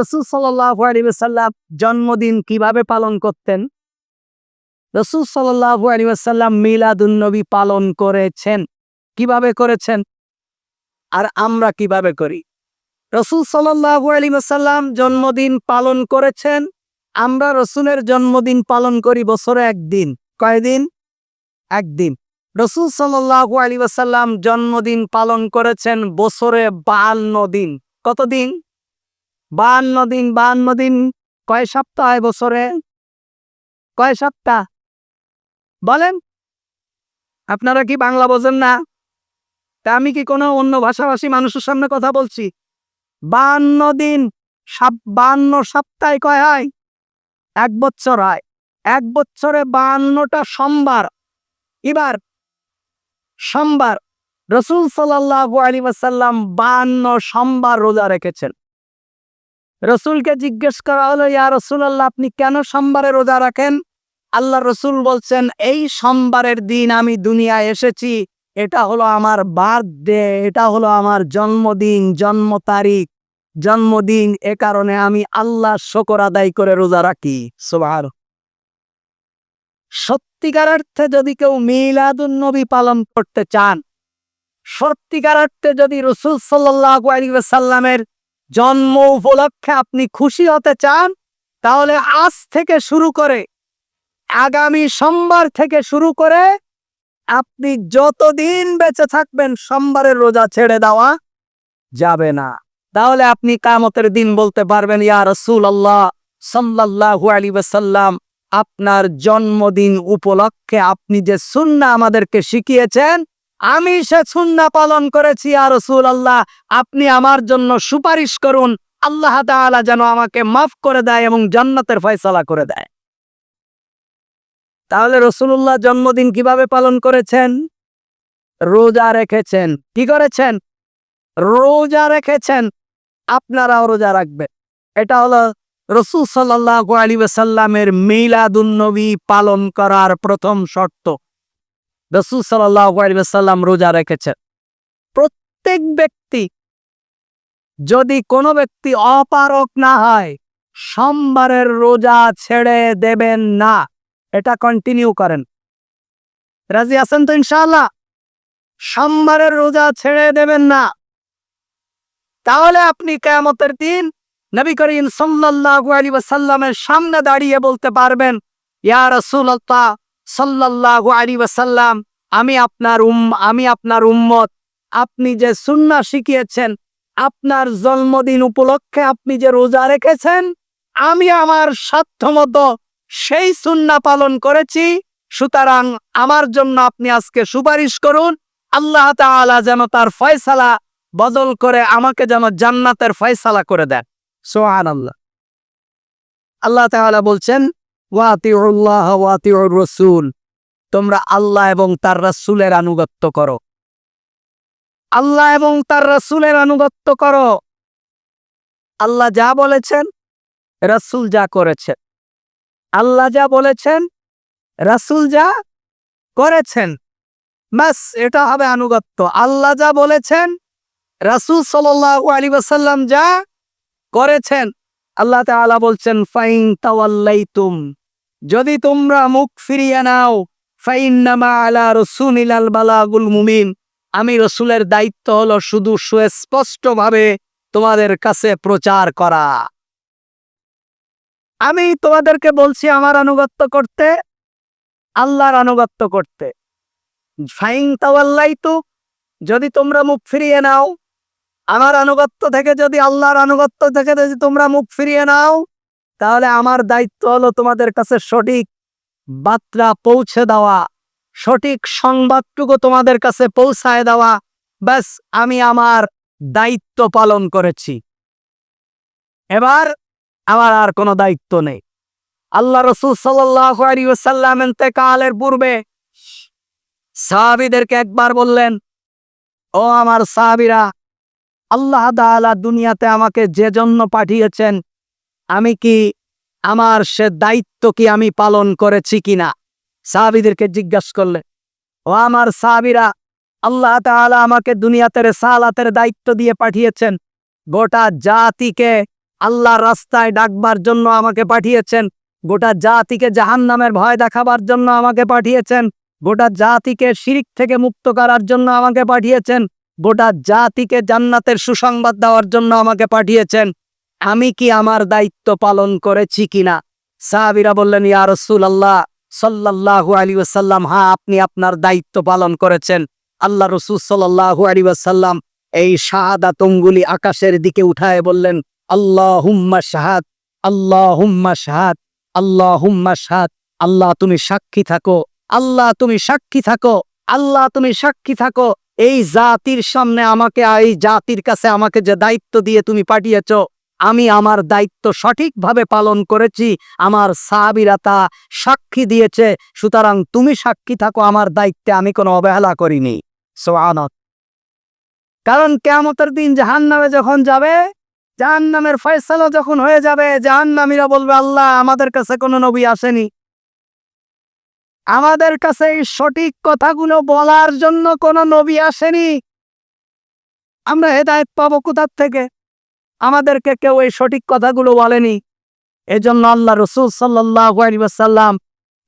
রসুল সাল্লাম জন্মদিন কীভাবে পালন করতেন? রসুল সাল্লাহু আলিবাসাল্লাম মিলাদুন্নবী পালন করেছেন। কীভাবে করেছেন? আর আমরা কীভাবে করি? রসুল সাল্লাহু আলিবাসাল্লাম জন্মদিন পালন করেছেন। আমরা রসুলের জন্মদিন পালন করি বছরে একদিন। কয়দিন? একদিন। রসুল সাল্লাহু আলিবাসাল্লাম জন্মদিন পালন করেছেন বছরে বাহান্ন দিন। কতদিন? বাহান্ন দিন বাহান্ন দিন, কয় সপ্তাহ হয় বছরে? কয় সপ্তাহ? বলেন। আপনারা কি বাংলা বোঝেন না? তা আমি কি কোনো অন্য ভাষাভাষী মানুষের সামনে কথা বলছি? বাহান্ন দিন বাহান্ন সপ্তাহে কয় হয়? এক বছর হয়। এক বছরে বাহান্নটা সোমবার। এবার সোমবার রসুল সাল্লাহ আলী ওয়াসাল্লাম বাহান্ন সোমবার রোজা রেখেছেন। রসুলকে জিজ্ঞেস করা হলো, ইয়া রসুল্লাহ আপনি কেন সোমবারে রোজা রাখেন? আল্লাহ রসুল বলছেন, এই সোমবারের দিন আমি দুনিয়ায় এসেছি। এটা হলো আমার বার্থডে, এটা হলো আমার জন্মদিন, জন্ম তারিখ। জন্মদিন এ কারণে আমি আল্লাহ শকর আদায় করে রোজা রাখি। সোবার সত্যিকার অর্থে যদি কেউ মিলাদুন নবী পালন করতে চান, সত্যিকার অর্থে যদি রসুল সাল্লাহ আলী সাল্লামের জন্ম উপলক্ষে আপনি খুশি হতে চান, তাহলে আজ থেকে শুরু করে আগামী সোমবার থেকে শুরু করে আপনি যতদিন বেঁচে থাকবেন সোমবারের রোজা ছেড়ে দেওয়া যাবে না। তাহলে আপনি কামতের দিন বলতে পারবেন, ইয়া রসুল আল্লাহ সাল্লাহু আলী সাল্লাম আপনার জন্মদিন উপলক্ষে আপনি যে সুন্না আমাদেরকে শিখিয়েছেন আমি সে সুন্না পালন করেছি আর রসুল আল্লাহ আপনি আমার জন্য সুপারিশ করুন, আল্লাহ তাআলা যেন আমাকে মাফ করে দেয় এবং জান্নাতের ফয়সালা করে দেয়। তাহলে রসুল্লাহ জন্মদিন কীভাবে পালন করেছেন? রোজা রেখেছেন। কি করেছেন? রোজা রেখেছেন। আপনারাও রোজা রাখবেন। এটা হলো রসুল সাল্লাহ আলী সাল্লামের মিলাদুন্নবী পালন করার প্রথম শর্ত। রসুল সাল্লাহ সাল্লাম রোজা রেখেছেন। প্রত্যেক ব্যক্তি যদি কোনো ব্যক্তি অপারক না হয়, সোমবারের রোজা ছেড়ে দেবেন না। এটা কন্টিনিউ করেন। রাজি আছেন তো ইনশাল্লাহ সোমবারের রোজা ছেড়ে দেবেন না। তাহলে আপনি কেয়ামতের দিন নবী করিম সাল্লাল্লাহু আলাইহি ওয়াসাল্লামের সামনে দাঁড়িয়ে বলতে পারবেন, ইয়া রাসূলুল্লাহ সাল্লাল্লাহু আলাইহি ওয়াসাল্লাম, আমি আপনার উম, আমি আপনার উম্মত। আপনি যে সুন্নাহ শিখিয়েছেন, আপনার জন্মদিন উপলক্ষে আপনি যে রোজা রেখেছেন, আমি আমার সাধ্যমতো সেই সুন্না পালন করেছি। সুতরাং আমার জন্য আপনি আজকে সুপারিশ করুন, আল্লাহ তাআলা যেন তার ফয়সালা বদল করে আমাকে যেন জান্নাতের ফয়সালা করে দেন। সোহান আল্লাহ আল্লাহ তাআলা বলছেন রসুল তোমরা আল্লাহ এবং তার রাসূলের আনুগত্য করো। আল্লাহ এবং তার রাসূলের আনুগত্য করো। আল্লাহ যা বলেছেন, রাসূল যা করেছেন। আল্লাহ যা বলেছেন, রাসূল যা করেছেন। ব্যাস, এটা হবে আনুগত্য। আল্লাহ যা বলেছেন, রাসূল সাল্লাল্লাহু আলাইহি ওয়াসাল্লাম যা করেছেন, আল্লাহ তাআলা বলছেন, ফাইন তাওয়াল্লাইতুম। যদি তোমরা মুখ ফিরিয়ে নাও, ফাইন্নামা আলা রসুলিলাল বালাগুল মুমিন আমি রসুলের দায়িত্ব হলো শুধু সুস্পষ্টভাবে তোমাদের কাছে প্রচার করা। আমি তোমাদেরকে বলছি আমার আনুগত্য করতে, আল্লাহর আনুগত্য করতে। ফাইন তাওয়াল্লাইতু, যদি তোমরা মুখ ফিরিয়ে নাও, আমার আনুগত্য থেকে যদি আল্লাহর আনুগত্য থেকে যদি তোমরা মুখ ফিরিয়ে নাও তাহলে আমার দায়িত্ব হলো তোমাদের কাছে সঠিক বার্তা পৌঁছে দেওয়া, সঠিক সংবাদটুকু তোমাদের কাছে পৌঁছায় দেওয়া। ব্যাস, আমি আমার দায়িত্ব পালন করেছি। এবার আমার আর কোনো দায়িত্ব নেই। আল্লাহ রসুল সাল্লাম কালের পূর্বে সাহাবিদেরকে একবার বললেন, ও আমার সাহাবিরা, আল্লাহ দুনিয়াতে আমাকে যে জন্য পাঠিয়েছেন আমি কি আমার সে দায়িত্ব কি আমি পালন করেছি কিনা? সাহাবিদেরকে জিজ্ঞাসা করলে, ও আমার সাহাবিরা, আল্লাহ তাআলা আমাকে দুনিয়াতে রেসালাতের দায়িত্ব দিয়ে পাঠিয়েছেন। গোটা জাতিকে আল্লাহ রাস্তায় ডাকবার জন্য আমাকে পাঠিয়েছেন। গোটা জাতিকে জাহান নামের ভয় দেখাবার জন্য আমাকে পাঠিয়েছেন। গোটা জাতিকে শিরিক থেকে মুক্ত করার জন্য আমাকে পাঠিয়েছেন। গোটা জাতিকে জান্নাতের সুসংবাদ দেওয়ার জন্য আমাকে পাঠিয়েছেন। আমি কি আমার দায়িত্ব পালন করেছি কিনা? সাহাবিরা বললেন, ইয়া রসুল আল্লাহ সাল্লাহু আলী ওসাল্লাম হ্যাঁ আপনি আপনার দায়িত্ব পালন করেছেন। আল্লাহ রসুল সাল্লাহু আলী ওসাল্লাম এই শাহাদাত অঙ্গুলি আকাশের দিকে উঠায় বললেন আল্লাহ হুম্মা শাহাদ আল্লাহ হুম্মা শাহাদ আল্লাহ হুম্মা শাহাদ, আল্লাহ তুমি সাক্ষী থাকো, আল্লাহ তুমি সাক্ষী থাকো, আল্লাহ তুমি সাক্ষী থাকো। এই জাতির সামনে আমাকে, এই জাতির কাছে আমাকে যে দায়িত্ব দিয়ে তুমি পাঠিয়েছ আমি আমার দায়িত্ব সঠিকভাবে পালন করেছি, আমার সাহাবিরা তা সাক্ষী দিয়েছে, সুতরাং তুমি সাক্ষী থাকো, আমার দায়িত্বে আমি কোনো অবহেলা করিনি। সোয়ানত কারণ কেমতের দিন জাহান নামে যখন যাবে জাহান নামের ফয়সালা যখন হয়ে যাবে জাহান নামীরা বলবে, আল্লাহ, আমাদের কাছে কোনো নবী আসেনি। আমাদের কাছে এই সঠিক কথাগুলো বলার জন্য কোনো নবী আসেনি। আমরা হেদায়ত পাবো কোথার থেকে? আমাদেরকে কেউ এই সঠিক কথাগুলো বলেনি। এজন্য আল্লাহ রসুল সাল্লাম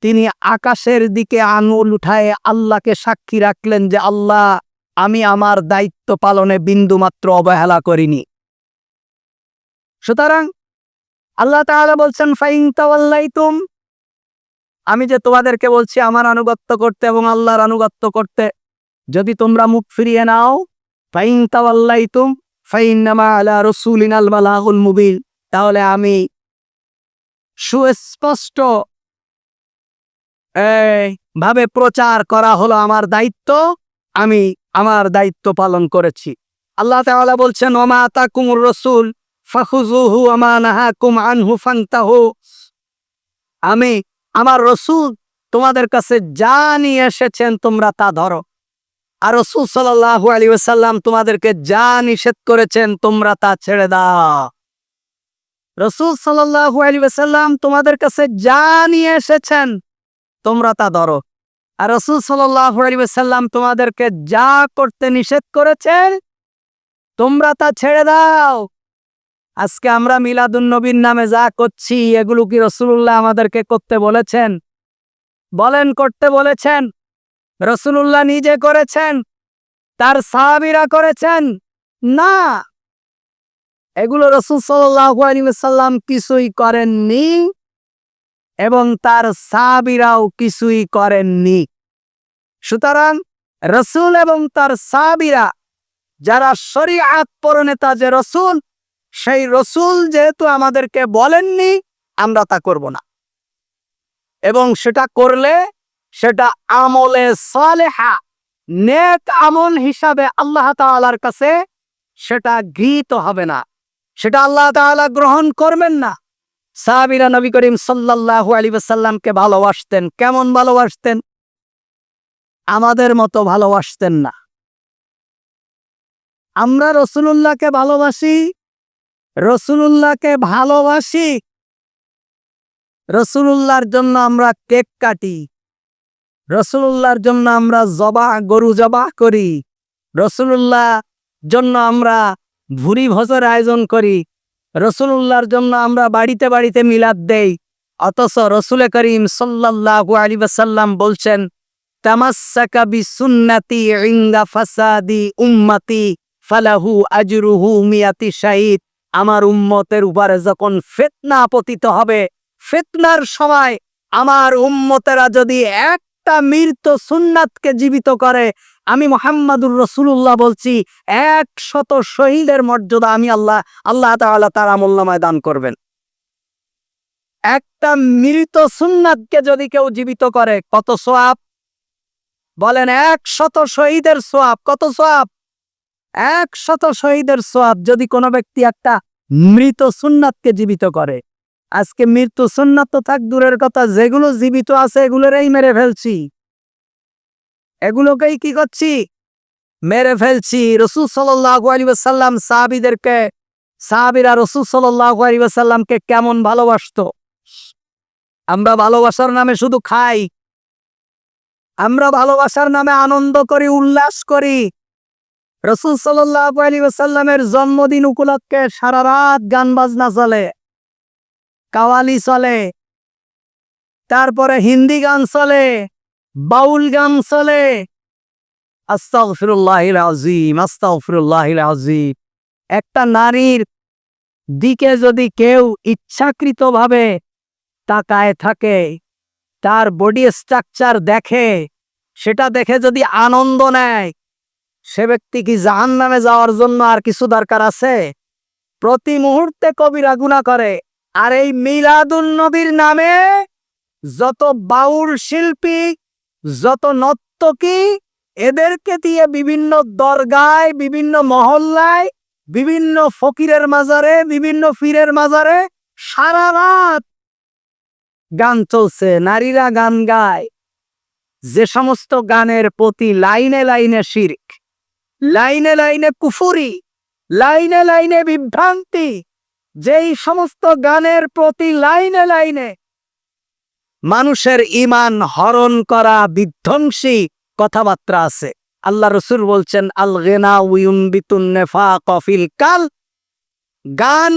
তিনি আকাশের দিকে আঙুল উঠায় আল্লাহকে সাক্ষী রাখলেন যে, আল্লাহ, আমি আমার দায়িত্ব পালনে বিন্দুমাত্র অবহেলা করিনি। সুতরাং আল্লাহ তাআলা বলছেন, ফাইন তাওয়াল্লাইতুম। আমি যে তোমাদেরকে বলছি, আমার আনুগত্য করতে এবং আল্লাহর আনুগত্য করতে, যদি তোমরা মুখ ফিরিয়ে নাও, ফাইন তাওয়াল্লাইতুম। তাহলে আমি সুস্পষ্ট ভাবে প্রচার করা হলো আমার দায়িত্ব, আমি আমার দায়িত্ব পালন করেছি। আল্লাহ তাআলা বলছেন, ওমা তাকুমুর রসুল ফাখুজুহু আমি আমার রসুল তোমাদের কাছে যা নিয়ে এসেছেন তোমরা তা ধরো। আর রসুল সাল্লাহু আলী ওসাল্লাম তোমাদেরকে যা নিষেধ করেছেন তোমরা তা ছেড়ে দাও। রসুল সাল্লাহু আলী ওসাল্লাম তোমাদের কাছে যা নিয়ে এসেছেন তোমরা তা ধরো। আর রসুল সাল্লাহু আলী ওসাল্লাম তোমাদেরকে যা করতে নিষেধ করেছেন তোমরা তা ছেড়ে দাও। আজকে আমরা মিলাদুন নবীর নামে যা করছি, এগুলো কি রসুল্লাহ আমাদেরকে করতে বলেছেন? বলেন, করতে বলেছেন? রসুল্লাহ নিজে করেছেন, তার সাহাবিরা করেছেন। না, এগুলো রসুল সাল্লাম কিছুই করেননি এবং তার সাহাবিরাও কিছুই করেননি। সুতরাং রসুল এবং তার সাহাবিরা, যারা শরীআত পরনেতা যে রসুল, সেই রসুল যেহেতু আমাদেরকে বলেননি, আমরা তা করব না। এবং সেটা করলে সেটা আমলে সালেহা, নেক আমল হিসাবে আল্লাহ তাআলার কাছে সেটা গৃহীত হবে না। সেটা আল্লাহ তাআলা গ্রহণ করবেন না। সাহাবিরা নবী করিম সাল্লাল্লাহু আলাইহি ওয়াসাল্লামকে ভালোবাসতেন। কেমন ভালোবাসতেন? আমাদের মতো ভালোবাসতেন না। আমরা রসুলুল্লাহকে ভালোবাসি রসুলুল্লাহকে ভালোবাসি। রসুলুল্লাহর জন্য আমরা কেক কাটি। রসুলুল্লাহর জন্য আমরা জবা, গরু জবা করি। রসুলুল্লাহ জন্য আমরা ভুরি ভোজের আয়োজন করি। রসুলুল্লাহর জন্য আমরা বাড়িতে বাড়িতে মিলাদ দেই। অথচ রসুল করিম সাল্লাল্লাহু আলাইহি ওয়াসাল্লাম বলছেন তামাসসাকা বিসুন্নতি ইনদা ফাসাদি উম্মতি, ফালাহু আজরুহু মিয়াতি শাহিদ। আমার উম্মতের উপরে যখন ফিতনা পতিত হবে, ফিতনার সময় আমার উম্মতেরা যদি একটা মৃত সুন্নাতকে জীবিত করে। আমি মোহাম্মদুর রসুল্লাহ বলছি এক শত শহীদের মর্যাদা আমি আল্লাহ আল্লাহ তাআলা তার আমল্লামায় দান করবেন। একটা মৃত সুন্নাতকে যদি কেউ জীবিত করে, কত সোয়াব? বলেন এক শত শহীদের সোয়াব, কত সোয়াব? এক শত শহীদের সোয়াব যদি কোনো ব্যক্তি একটা মৃত সুন্নাতকে জীবিত করে আজকে মৃত্যু সুন্নাত তো থাক, দূরের কথা। যেগুলো জীবিত আছে, এগুলোরই মেরে ফেলছি। এগুলোকেই কি করছি? মেরে ফেলছি। রসুল সাল্লাহু সাহাবিদেরকে, সাহাবিরা রসুল সাল্লাহু কেমন ভালোবাসতো? আমরা ভালোবাসার নামে শুধু খাই। আমরা ভালোবাসার নামে আনন্দ করি, উল্লাস করি। রসুল সাল্লাহ আলী ওসাল্লামের জন্মদিন উপলক্ষে সারা রাত গান বাজনা চলে। কাওয়ালি চলে, তারপরে হিন্দি গান চলে, বাউল গান চলে। আস্তাগফিরুল্লাহ আজিম আস্তাগফিরুল্লাহ আজিম একটা নারীর দিকে যদি কেউ ইচ্ছাকৃতভাবে তাকায় থাকে, তার বডি স্ট্রাকচার দেখে, সেটা দেখে যদি আনন্দ নেয়, সে ব্যক্তি কি জাহান নামে যাওয়ার জন্য আর কিছু দরকার আছে? প্রতি মুহূর্তে কবিরা গুণা করে। আর এই মিলাদুল নবীর নামে যত বাউল শিল্পী, যত নর্তকী, এদেরকে দিয়ে বিভিন্ন দরগায়, বিভিন্ন মহল্লায়, বিভিন্ন ফকিরের মাজারে, বিভিন্ন ফিরের মাজারে সারা রাত গান চলছে, নারীরা গান গায়। যে সমস্ত গানের প্রতি লাইনে লাইনে শির্ক, লাইনে লাইনে কুফুরি, লাইনে লাইনে বিভ্রান্তি যেই সমস্ত গানের প্রতি লাইনে লাইনে মানুষের ইমান হরণ করা বিধ্বংসী কথাবার্তা আছে। আল্লাহ রসুল বলছেন আল গেনা নেফা কফিল কাল গান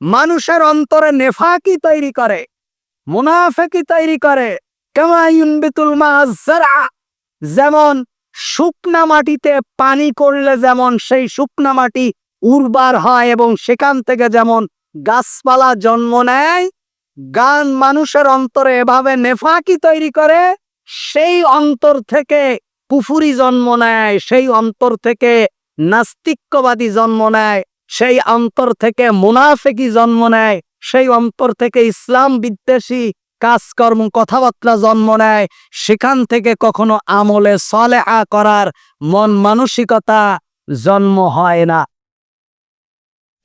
মানুষের অন্তরে নেফাকি তৈরি করে, মুনাফেকি তৈরি করে। যেমন শুকনা মাটিতে পানি করলে যেমন সেই শুকনা মাটি উর্বার হয় এবং সেখান থেকে যেমন গাছপালা জন্ম নেয়, গান মানুষের অন্তরে এভাবে নেফাকি তৈরি করে, সেই অন্তর থেকে পুফুরি জন্ম নেয়, সেই অন্তর থেকে নাস্তিক্যবাদী জন্ম নেয়, সেই অন্তর থেকে মুনাফেকি জন্ম নেয়, সেই অন্তর থেকে ইসলাম বিদ্বেষী কাজকর্ম, কথাবার্তা জন্ম নেয়, সেখান থেকে কখনো আমলে সলেহা করার মন মানসিকতা জন্ম হয় না।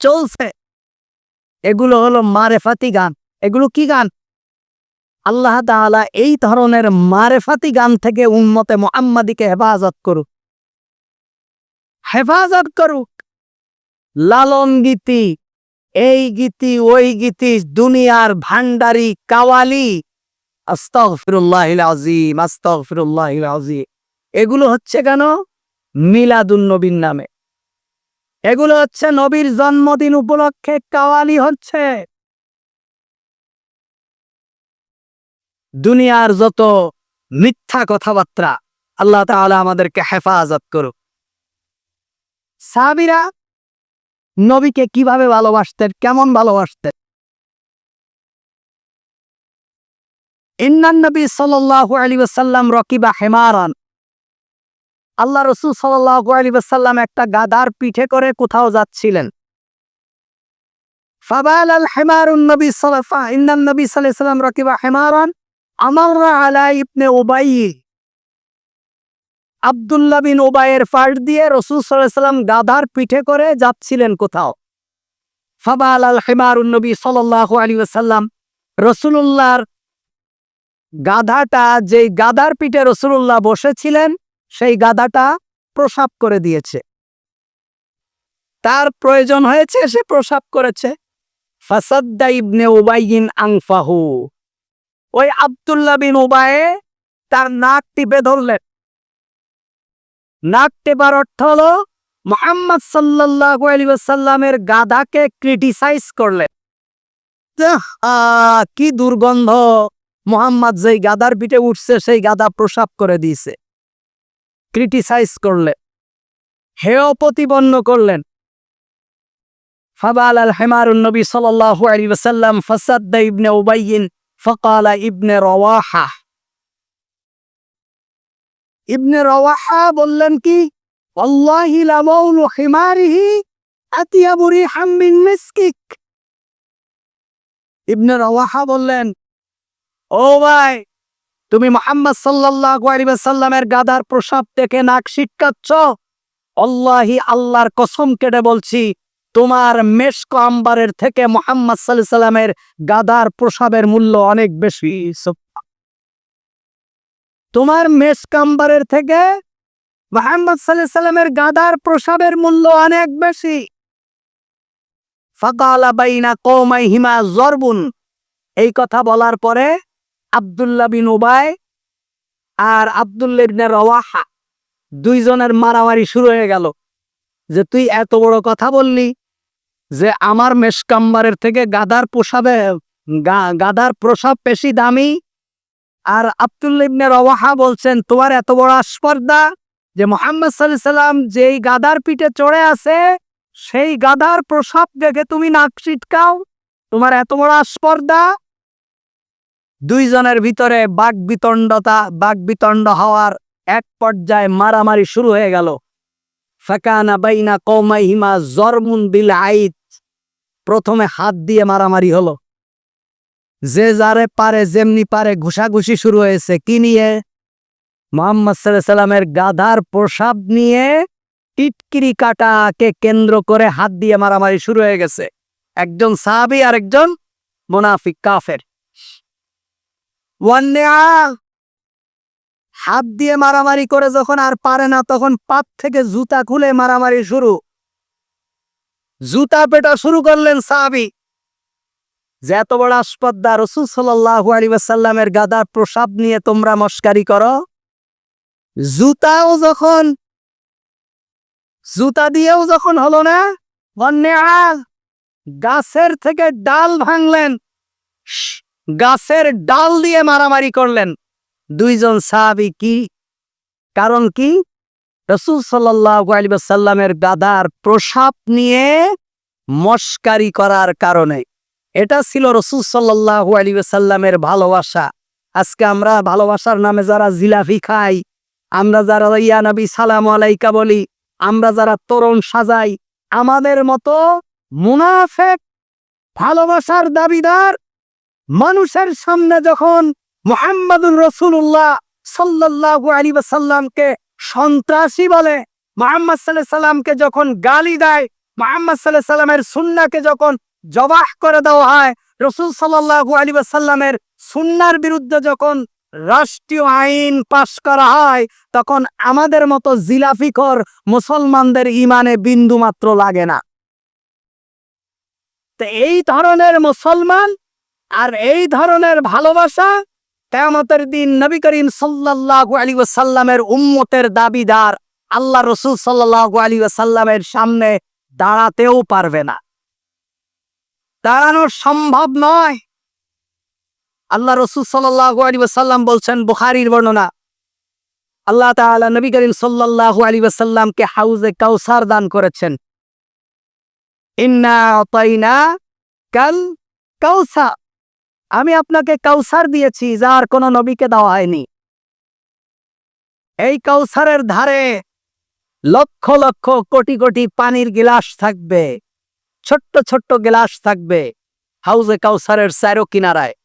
চলছে। এগুলো হলো মারেফাতি গান। এগুলো কি গান? আল্লাহ তাআলা এই ধরনের মারেফাতি গান থেকে উম্মতে মোহাম্মদীকে হেফাজত করুক। হেফাজত করুক। লালন গীতি, এই গীতি, ওই গীতি, দুনিয়ার ভান্ডারি কাওয়ালি। আস্তাগফিরুল্লাহ আজিম এগুলো হচ্ছে কেন? মিলাদুন নবীর নামে। এগুলো হচ্ছে নবীর জন্মদিন উপলক্ষে কাওয়ালি হচ্ছে। দুনিয়ার যত মিথ্যা কথাবার্তা, আল্লাহ তাআলা আমাদেরকে হেফাজত করুক। সাবিরা নবীকে কীভাবে ভালোবাসতেন, কেমন ভালোবাসতেন? ইন্নান নবী সাল্লাল্লাহু আলাইহি ওয়াসাল্লাম রকিবা হেমারান। আল্লাহ রসুল ওয়াসাল্লাম একটা গাদার পিঠে করে কোথাও যাচ্ছিলেন। আবদুল্লাহ বিন ওবায়ের ফাট দিয়ে রসুল সাল্লাম গাধার পিঠে করে যাচ্ছিলেন কোথাও। ফাবাল আল হেমারুন নবী সাল্লাহ আলী রসুল্লাহর গাধাটা, যেই গাধার পিঠে রসুল্লাহ বসেছিলেন সেই গাধাটা প্রসাব করে দিয়েছে। তার প্রয়োজন হয়েছে, সে প্রসাব করেছে। ফাসাদ্দা ইবনে আংফাহু ওই আবদুল্লাহ বিন তার নাক টিপে ধরলেন নাক টেপার অর্থ হলো, মোহাম্মদ সাল্লাহ আলী গাধাকে ক্রিটিসাইজ করলেন। কি দুর্গন্ধ! মোহাম্মদ যেই গাদার পিঠে উঠছে, সেই গাদা প্রসাব করে দিয়েছে। ক্রিটিসাইজ করলেন। হেয় প্রতিপন্ন করলেন। ফাবাল আল হেমারুন নবী ওয়াসাল্লাম ফাসাদ্দা ইবনে উবাইয়িন ফাকালা ইবনে রওয়াহা। ইবনে রওয়াহা বললেন কি? আল্লাহি লামাউলু হিমারিহি আতিয়াবু রিহাম মিন মিসকিক। ইবনে রওয়াহা বললেন, ও ভাই তুমি মোহাম্মদ সাল্লাল্লাহু আলাইহি ওয়াসাল্লামের গাদার প্রসাব থেকে নাক শিটকাচ্ছ? আল্লাহি আল্লাহর কসম কেটে বলছি, তোমার মেশক আম্বারের থেকে মোহাম্মদ সাল্লাল্লাহু সাল্লামের গাদার প্রসাবের মূল্য অনেক বেশি। তোমার মেশক আম্বারের থেকে মোহাম্মদ সাল্লাল্লাহু সাল্লামের গাদার প্রসাবের মূল্য অনেক বেশি। ফাকালা বাইনা কওমাইহিমা জরবুন। এই কথা বলার পরে আব্দুল্লাহ বিন উবাই আর আব্দুল্লাহ ইবনে রওয়াহা। দুইজনের মারামারি শুরু হয়ে গেল। যে তুই এত বড় কথা বললি যে আমার মেশকাম্বারের থেকে গাদার পোষাবে গাদার প্রসাব বেশি দামি। আর আব্দুল্লা ইবনে রওয়াহা বলছেন, তোমার এত বড় আস্পর্দা যে মোহাম্মদ আলাইহি সাল্লাম যেই গাদার পিঠে চড়ে আছে, সেই গাদার প্রসাব দেখে তুমি নাক ছিটকাও। তোমার এত বড় আস্পর্দা দুইজনের ভিতরে বাক বিতণ্ডতা বাক বিতণ্ড হওয়ার এক পর্যায়ে মারামারি শুরু হয়ে গেল। ফাকানা বাইনা কৌমাইহিমা জরমুন বিল আইত। প্রথমে হাত দিয়ে মারামারি হলো। যে যারে পারে যেমনি পারে ঘুষাঘুষি শুরু হয়েছে। কি নিয়ে? মোহাম্মদ সাল্লামের গাধার প্রসাব নিয়ে টিটকিরি কাটাকে কেন্দ্র করে হাত দিয়ে মারামারি শুরু হয়ে গেছে। একজন সাহাবি আর একজন মোনাফিক কাফের। হাত দিয়ে মারামারি করে যখন আর পারে না, তখন পাপ থেকে জুতা খুলে মারামারি শুরু। জুতা পেটা শুরু করলেন সাহাবি। যে এত বড় আসপদ্দা রসুল সাল্লাহ সাল্লামের গাদার প্রসাব নিয়ে তোমরা মস্কারি করো। জুতাও যখন জুতা দিয়েও যখন হলো না গাছের থেকে ডাল ভাঙলেন। গাছের ডাল দিয়ে মারামারি করলেন। দুইজন সাহাবি কি? কারণ কি? রসুল সাল্লাহ আলী সাল্লামের গাদার প্রসাব নিয়ে মস্কারি করার কারণে। এটা ছিল রসুল সাল্লাহ আলী সাল্লামের ভালোবাসা। আজকে আমরা ভালোবাসার নামে যারা জিলাফি খাই, আমরা যারা, ইয়া নবী, সালাম আলাইকা বলি, আমরা যারা তরুণ সাজাই, আমাদের মতো মুনাফেক ভালোবাসার দাবিদার মানুষের সামনে যখন মোহাম্মদুর রসুল্লাহ সাল্লাল্লাহু আলী সাল্লামকে সন্ত্রাসী বলে, মোহাম্মদ সাল্লাহ সাল্লামকে যখন গালি দেয়, মোহাম্মদ সাল্লাহ সাল্লামের সুন্নাকে যখন জবাহ করে দেওয়া হয়, রসুল সাল্লাহু আলী সাল্লামের সুন্নার বিরুদ্ধে যখন রাষ্ট্রীয় আইন পাশ করা হয়, তখন আমাদের মতো জিলাফিকর মুসলমানদের ইমানে বিন্দু মাত্র লাগে না। তো এই ধরনের মুসলমান আর এই ধরনের ভালোবাসা কেয়ামতের দিন নবী করিম সাল্লাল্লাহু আলী সাল্লামের উম্মতের দাবিদার আল্লাহ রসুল সাল্লাল্লাহু আলী সাল্লামের সামনে দাঁড়াতেও পারবে না। দাঁড়ানো সম্ভব নয়। আল্লাহ রসুল সাল্লাল্লাহু আলী সাল্লাম বলছেন বুখারির বর্ণনা, আল্লাহ তাআলা নবী করিম সাল্লাল্লাহু আলী সাল্লামকে হাউজে কাউসার দান করেছেন। ইন্না কাল কাউসা আমি আপনাকে কাউসার দিয়েছি, যার কোনো নবীকে দেওয়া হয়নি। এই কাউসারের ধারে লক্ষ লক্ষ কোটি কোটি পানির গিলাস থাকবে, ছোট্ট ছোট্ট গিলাস থাকবে, হাউজে কাউসারের স্যারো কিনারায়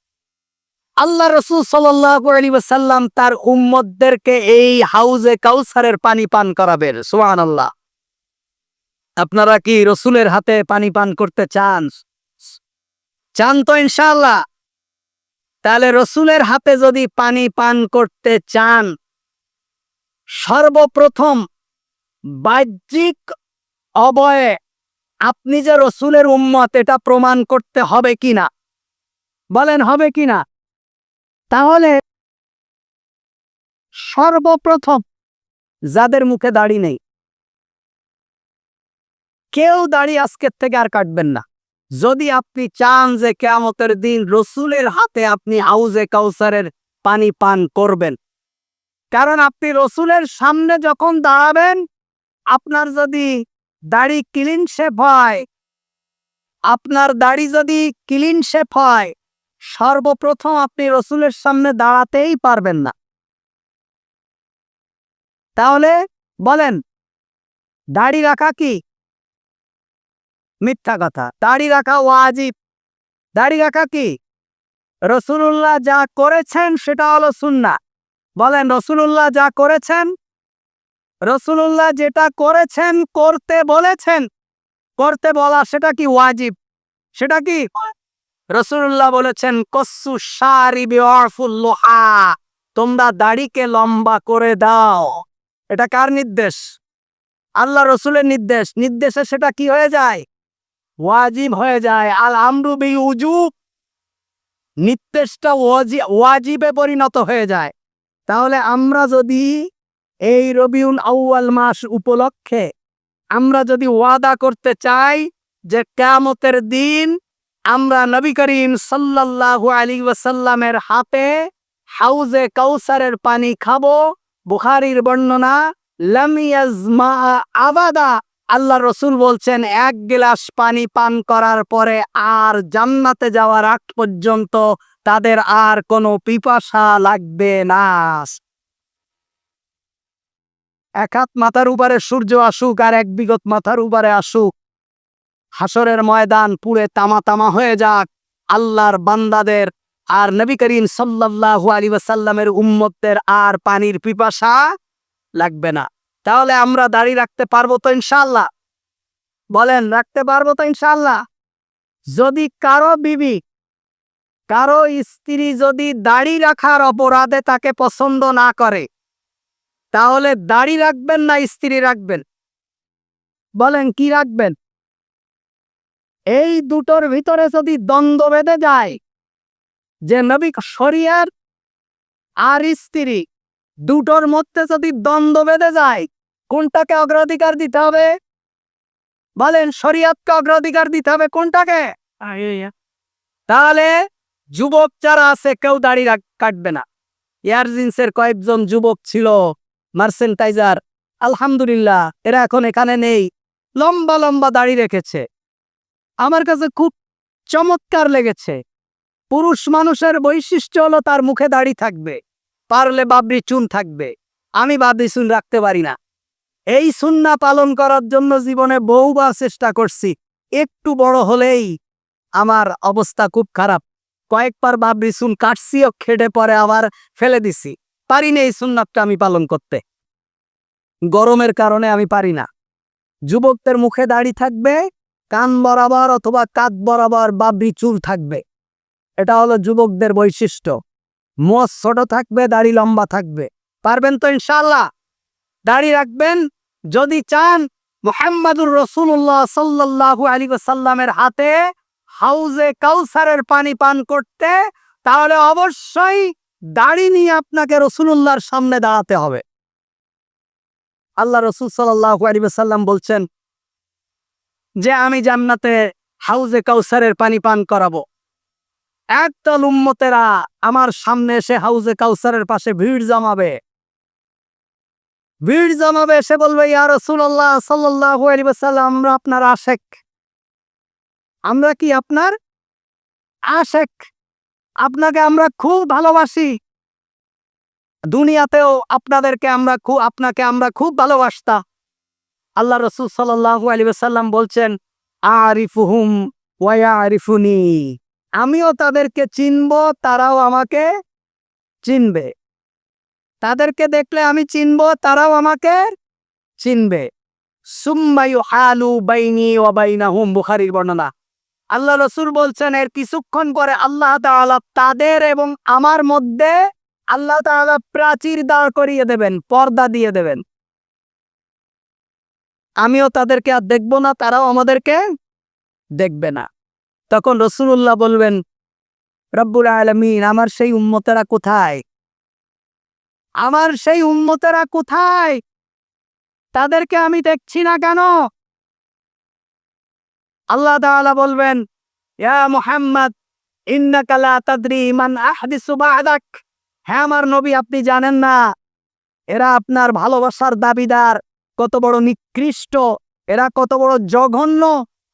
আল্লাহ রসুল সাল্লাম তার উম্মদদেরকে এই হাউজে কাউসারের পানি পান করাবেন সোহান আল্লাহ আপনারা কি রসুলের হাতে পানি পান করতে চান? চান তো ইনশাল্লাহ তাহলে রসুলের হাতে যদি পানি পান করতে চান, সর্বপ্রথম বাহ্যিক অবয়ে আপনি যে রসুলের উম্মত, এটা প্রমাণ করতে হবে কিনা বলেন, হবে কিনা তাহলে সর্বপ্রথম যাদের মুখে দাড়ি নেই, কেউ দাড়ি আজকের থেকে আর কাটবেন না। যদি আপনি চান যে কেয়ামতের দিন রসুলের হাতে আপনি হাউজে কাউসারের পানি পান করবেন। কারণ আপনি রসুলের সামনে যখন দাঁড়াবেন, আপনার যদি দাড়ি ক্লিন শেপ হয়, আপনার দাড়ি যদি ক্লিন শেপ হয়, সর্বপ্রথম আপনি রসুলের সামনে দাঁড়াতেই পারবেন না। তাহলে বলেন, দাড়ি রাখা কি? মিথ্যা কথা। দাড়ি রাখা ওয়াজিব। দাড়ি রাখা কি? রসুল্লাহ যা করেছেন সেটা হলো সুন্না বলেন রসুল্লাহ যা করেছেন? রসুল্লাহ যেটা করেছেন, করতে বলেছেন। করতে বলা সেটা কি ওয়াজিব? সেটা কি? রসুল্লাহ বলেছেন, কসু লোহা। তোমরা দাড়িকে লম্বা করে দাও। এটা কার নির্দেশ? আল্লাহ রসুলের নির্দেশ। নির্দেশে সেটা কি হয়ে যায়? ওয়াজিব হয়ে যায়। আল আমরু বি উজুব নির্দেশটা ওয়াজি, ওয়াজিবে পরিণত হয়ে যায়। তাহলে আমরা যদি এই রবিউল আউয়াল মাস উপলক্ষে আমরা যদি ওয়াদা করতে চাই যে কেয়ামতের দিন আমরা নবী করিম সাল্লাল্লাহু আলী ওয়াসাল্লামের হাতে হাউজে কাউসারের পানি খাব, বুখারির বর্ণনা লামিয়াজমা আবাদা আল্লাহ রসুল বলছেন, এক গ্লাস পানি পান করার পরে আর জান্নাতে যাওয়ার আগ পর্যন্ত তাদের আর কোনো পিপাসা লাগবে না। এক হাত মাথার উপরে সূর্য আসুক আর এক বিগত মাথার উপরে আসুক। হাসরের ময়দান পুরে তামা তামা হয়ে যাক। আল্লাহর বান্দাদের আর নবী করিম সাল্লাল্লাহু আলী ওয়াসাল্লামের উম্মতদের আর পানির পিপাসা লাগবে না। তাহলে আমরা দাড়ি রাখতে পারব তো ইনশাল্লাহ বলেন, রাখতে পারব তো ইনশাল্লাহ যদি কারও বিবি, কারও স্ত্রী যদি দাড়ি রাখার অপরাধে তাকে পছন্দ না করে, তাহলে দাড়ি রাখবেন না স্ত্রী রাখবেন? বলেন, কি রাখবেন? এই দুটোর ভিতরে যদি দ্বন্দ্ব বেঁধে যায়, যে নবী শরিয়ার আর স্ত্রী দুটোর মধ্যে যদি দ্বন্দ্ব বেঁধে যায় কোনটাকে অগ্রাধিকার দিতে হবে? বলেন শরিয়াতকে অগ্রাধিকার দিতে হবে কোনটাকে? তাহলে যুবক যারা আছে কেউ দাড়ি কাটবে না। এয়ার জিন্সের কয়েকজন যুবক ছিল মার্সেন্টাইজার। আলহামদুলিল্লাহ এরা এখন এখানে নেই। লম্বা লম্বা দাড়ি রেখেছে। আমার কাছে খুব চমৎকার লেগেছে। পুরুষ মানুষের বৈশিষ্ট্য হলো তার মুখে দাড়ি থাকবে। পারলে বাবরি চুন থাকবে। আমি বাবরি চুন রাখতে পারি না। এই সুন্না পালন করার জন্য জীবনে বহুবার চেষ্টা করছি। একটু বড় হলেই আমার অবস্থা খুব খারাপ। কয়েকবার বাবরি চুন কাটছিও খেটে পরে আবার ফেলে দিছি। পারি না এই সুন্নাতটা আমি পালন করতে। গরমের কারণে আমি পারি না। যুবকদের মুখে দাড়ি থাকবে, কান বরাবর অথবা কাত বরাবর বাবরি চুল থাকবে। এটা হলো যুবকদের বৈশিষ্ট্য। মোজ ছোট থাকবে, দাড়ি লম্বা থাকবে। পারবেন তো ইনশাল্লাহ দাড়ি রাখবেন যদি চান মোহাম্মদুর রসুল্লাহ সাল্লাল্লাহু আলী সাল্লামের হাতে হাউজে কাউসারের পানি পান করতে, তাহলে অবশ্যই দাড়ি নিয়ে আপনাকে রসুলুল্লাহর সামনে দাঁড়াতে হবে। আল্লাহ রসুল সাল্লাহ আলী সাল্লাম বলছেন যে, আমি জান্নাতে হাউজে কাউসারের পানি পান করাবো। একদল উম্মতেরা আমার সামনে এসে হাউজে কাউসারের পাশে ভিড় জমাবে। ভিড় জমাবে এসে বলবে, ইয়া রসুল্লাহ সাল্লাহ আমরা আপনার আশেক। আমরা কি আপনার আশেক? আপনাকে আমরা খুব ভালোবাসি। দুনিয়াতেও আপনাদেরকে আমরা খুব আপনাকে আমরা খুব ভালোবাসতাম আল্লাহ রসুল সাল্লাহ আলী সাল্লাম বলছেন, আরিফুহুম ওয়া আরিফুনি আমিও তাদেরকে চিনব, তারাও আমাকে চিনবে। তাদেরকে দেখলে আমি চিনব, তারাও আমাকে চিনবে। সুম্মায়ু হালু বাইনি ও হুম বুখারির বর্ণনা। আল্লাহ রসুল বলছেন, এর কিছুক্ষণ পরে আল্লাহ তাআলা তাদের এবং আমার মধ্যে আল্লাহ তাআলা প্রাচীর দাঁড় করিয়ে দেবেন, পর্দা দিয়ে দেবেন। আমিও তাদেরকে আর দেখব না, তারাও আমাদেরকে দেখবে না। তখন রসুল্লাহ বলবেন, রব্বুল আলমিন, আমার সেই উম্মতেরা কোথায়? আমার সেই উম্মতেরা কোথায়? তাদেরকে আমি দেখছি না কেন? আল্লাহ তাআলা বলবেন, ইয়া মুহাম্মদ, ইন্নাকা লা তাদরি মান আহদিসু বা'দাক। হ্যাঁ আমার নবী, আপনি জানেন না, এরা আপনার ভালোবাসার দাবিদার, কত বড় নিকৃষ্ট, এরা কত বড় জঘন্য।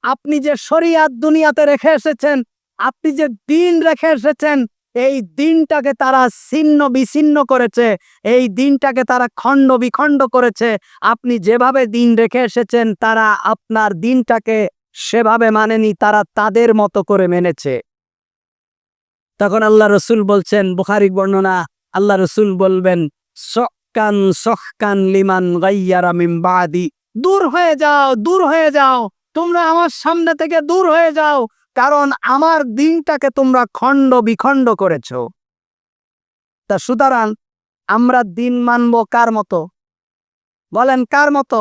আপনি যে শরিয়াত দুনিয়াতে রেখে এসেছেন, আপনি যে দিন রেখে এসেছেন এই দিনটাকে তারা ছিন্ন বিচ্ছিন্ন করেছে। এই দিনটাকে তারা খণ্ড বিখণ্ড করেছে। আপনি যেভাবে দিন রেখে এসেছেন, তারা আপনার দিনটাকে সেভাবে মানেনি, তারা তাদের মতো করে মেনেছে। তখন আল্লাহ রসুল বলছেন বুখারিক বর্ণনা, আল্লাহ রসুল বলবেন, সকান সহকান লিমান গাইয়ারা মিম বাদি। দূর হয়ে যাও, দূর হয়ে যাও। তোমরা আমার সামনে থেকে দূর হয়ে যাও। কারণ আমার দিনটাকে তোমরা খণ্ড বিখণ্ড করেছ। তা সুতরাং আমরা দিন মানব কার মতো? বলেন, কার মতো?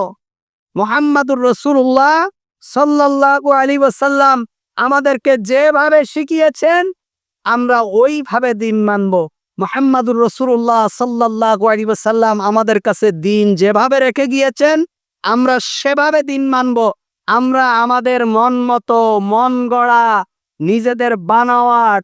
মোহাম্মদুর রসুল্লাহ সাল্লাল্লাহু আলী ওয়াসাল্লাম আমাদেরকে যেভাবে শিখিয়েছেন, আমরা ওইভাবে দিন মানব। মোহাম্মদুর রসুল্লাহ সাল্লাল্লাহু আলী ওয়াসাল্লাম আমাদের কাছে দিন যেভাবে রেখে গিয়েছেন, আমরা সেভাবে দিন মানব। আমরা আমাদের মন মতো মন গড়া নিজেদের বানাওয়ার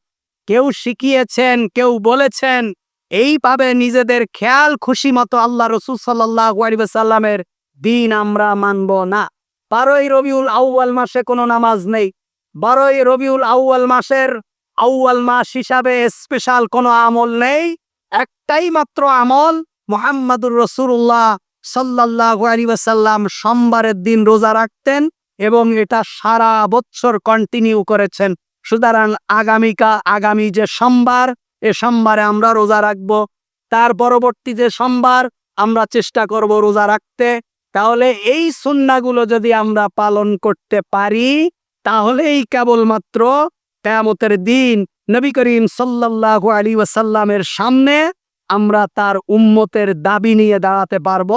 কেউ শিখিয়েছেন, কেউ বলেছেন এইভাবে নিজেদের খেয়াল খুশি মতো আল্লাহ রসুল সাল্লাহ সাল্লামের দিন আমরা মানব না। বারোই রবিউল আউয়াল মাসে কোনো নামাজ নেই। বারোই রবিউল আউয়াল মাসের আউয়াল মাস হিসাবে স্পেশাল কোনো আমল নেই। একটাই মাত্র আমল মোহাম্মদুর রসুল্লাহ সাল্লাহ আলিবাসাল্লাম সোমবারের দিন রোজা রাখতেন এবং এটা সারা বছর কন্টিনিউ করেছেন। সুতরাং আগামীকা, আগামী যে সোমবার, এ সোমবারে আমরা রোজা রাখব। তার পরবর্তী যে সোমবার, আমরা চেষ্টা করব রোজা রাখতে। তাহলে এই সুন্নাগুলো যদি আমরা পালন করতে পারি, তাহলেই কেবলমাত্র কেয়ামতের দিন নবী করিম সাল্লাল্লাহু আলী ওয়াসাল্লামের সামনে আমরা তার উম্মতের দাবি নিয়ে দাঁড়াতে পারব।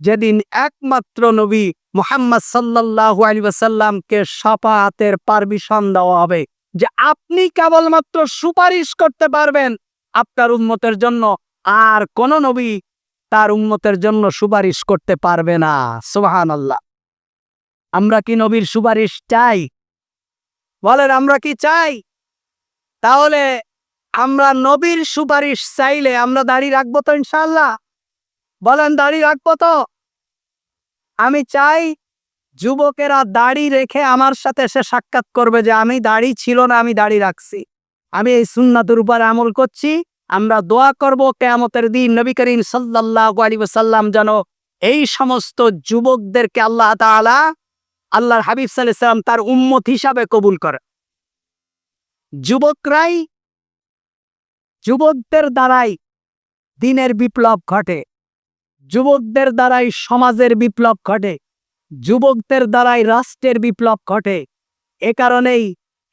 যেদিন একমাত্র নবী মোহাম্মদ সাল্লাল্লাহু আলী ওয়াসাল্লামকে সাফাহাতের পারমিশন দেওয়া হবে যে আপনি কেবলমাত্র সুপারিশ করতে পারবেন আপনার উন্মতের জন্য, আর কোন নবী তার উন্মতের জন্য সুপারিশ করতে পারবে না। সুবাহান আল্লাহ আমরা কি নবীর সুপারিশ চাই? বলেন, আমরা কি চাই? তাহলে আমরা নবীর সুপারিশ চাইলে আমরা দাড়ি রাখব তো ইনশাল্লাহ বলেন, দাড়ি রাখব তো। আমি চাই যুবকেরা দাড়ি রেখে আমার সাথে এসে সাক্ষাৎ করবে যে আমি দাড়ি ছিল না, আমি দাড়ি রাখছি। আমি এই সুন্নাতের উপর আমল করছি। আমরা দোয়া করব, কেয়ামতের দিন নবী করিম সাল্লাহ আলী সাল্লাম যেন এই সমস্ত যুবকদেরকে আল্লাহ তাআলা, আল্লাহর হাবিব সাল্লাম তার উম্মত হিসাবে কবুল করে। যুবকরাই, যুবকদের দ্বারাই দিনের বিপ্লব ঘটে। যুবকদের দ্বারাই সমাজের বিপ্লব ঘটে, যুবকদের দ্বারাই রাষ্ট্রের বিপ্লব ঘটে। এ কারণেই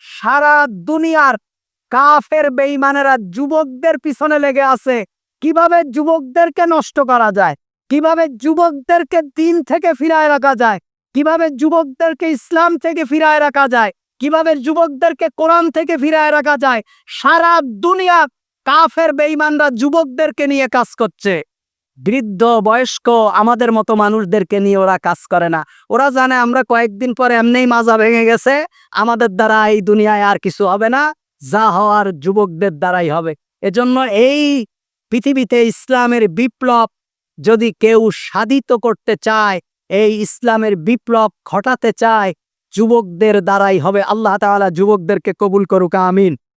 সারা দুনিয়ার কাফের বেঈমানেরা যুবকদের পিছনে লেগে আছে। কীভাবে যুবকদেরকে নষ্ট করা যায়? কীভাবে যুবকদেরকে দিন থেকে ফিরায় রাখা যায়? কীভাবে যুবকদেরকে ইসলাম থেকে ফিরায় রাখা যায়? কীভাবে যুবকদেরকে কোরআন থেকে ফিরায় রাখা যায়? সারা দুনিয়া কাফের বেঈমানরা যুবকদেরকে নিয়ে কাজ করছে। বৃদ্ধ, বয়স্ক, আমাদের মতো মানুষদেরকে নিয়ে ওরা কাজ করে না। ওরা জানে আমরা কয়েকদিন পরে এমনিই মাজা ভেঙে গেছে, আমাদের দ্বারা এই দুনিয়ায় আর কিছু হবে না, যা হওয়ার যুবকদের দ্বারাই হবে। এজন্য এই পৃথিবীতে ইসলামের বিপ্লব যদি কেউ সাধিত করতে চায়, এই ইসলামের বিপ্লব ঘটাতে চায়, যুবকদের দ্বারাই হবে। আল্লাহ তাআলা যুবকদেরকে কবুল করুক, আমিন।